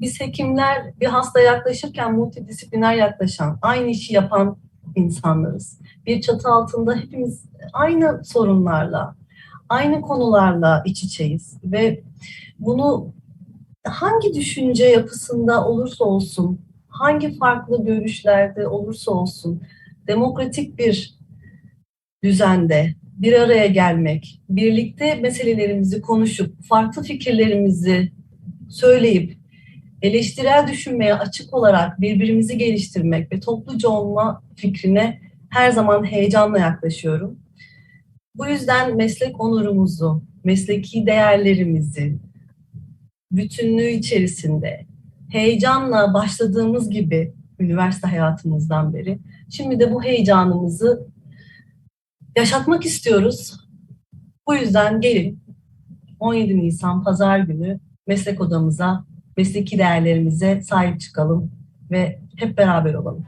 biz hekimler bir hasta yaklaşırken multidisipliner yaklaşan, aynı işi yapan insanlarız. Bir çatı altında hepimiz aynı sorunlarla, aynı konularla iç içeyiz ve bunu hangi düşünce yapısında olursa olsun, hangi farklı görüşlerde olursa olsun, demokratik bir düzende bir araya gelmek, birlikte meselelerimizi konuşup, farklı fikirlerimizi söyleyip, eleştirel düşünmeye açık olarak birbirimizi geliştirmek ve topluca olma fikrine her zaman heyecanla yaklaşıyorum. Bu yüzden meslek onurumuzu, mesleki değerlerimizi, bütünlüğü içerisinde heyecanla başladığımız gibi üniversite hayatımızdan beri şimdi de bu heyecanımızı yaşatmak istiyoruz. Bu yüzden gelin 17 Nisan Pazar günü meslek odamıza, mesleki değerlerimize sahip çıkalım ve hep beraber olalım.